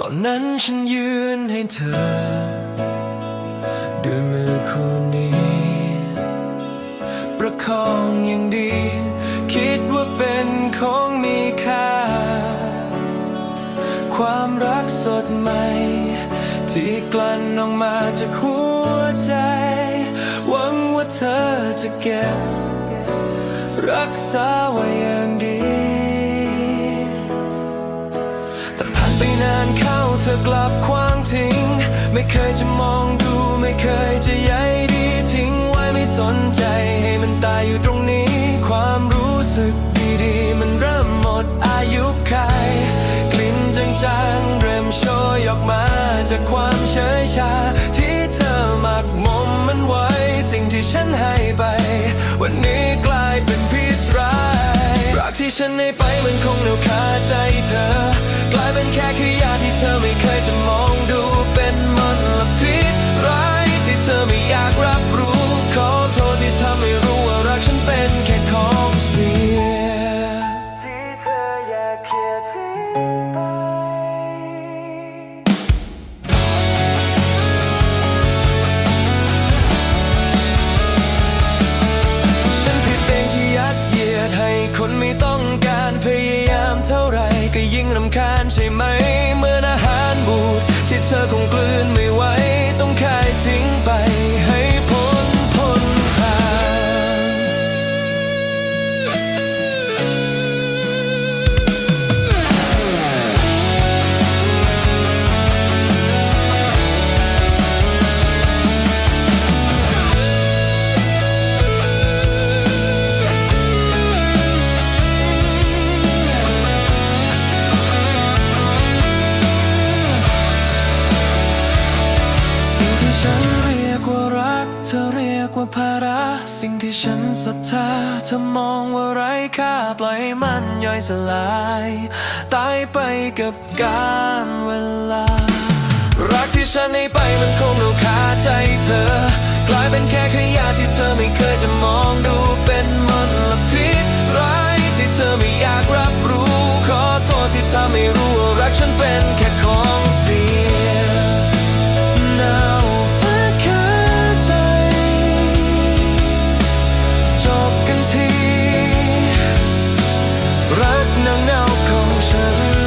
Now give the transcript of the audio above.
ตอนนั้นฉันยืนให้เธอ ด้วยมือคู่นี้ ประคองอย่างดี คิดว่าเป็นของมีค่า ความรักสดใหม่ ที่กลั่นออกมาจากหัวใจ หวังว่าเธอจะเก็บ รักษาไว้ ธอกลับควางทิ้ง ไม่เคยจะมองดู ไม่เคยจะใยดีทิ้งไว้ไม่สนใจ ให้มันตายอยู่ตรงนี้ ความรู้สึกดีๆ มันเริ่มหมดอายุขัยกลิ่นจางๆเริ่มโชยออกมาจากความเฉยชา ที่เธอหมักมมมันไว้ สิ่งที่ฉันให้ไป วันนี้กลายเป็นพิษร้ายรักที่ฉันให้ไปมันคงเหนียวคาใจเธอ ที่ฉันเรียกว่ารัก เธอเรียกว่าภาระ สิ่งที่ฉันศรัทธาเธอมองว่าไร้ค่าปล่อยมันย่อยสลาย ตายไปกับการเวลา รักที่ฉันให้ไปมันคงเอาคาใจเธอ กลายเป็นแค่ขยะที่เธอไม่เคยจะมองดูเป็นมลพิษร้ายที่เธอไม่อยากรับรู้ ขอโทษที่ทำให้รู้ว่ารักฉันเป็น Nàng?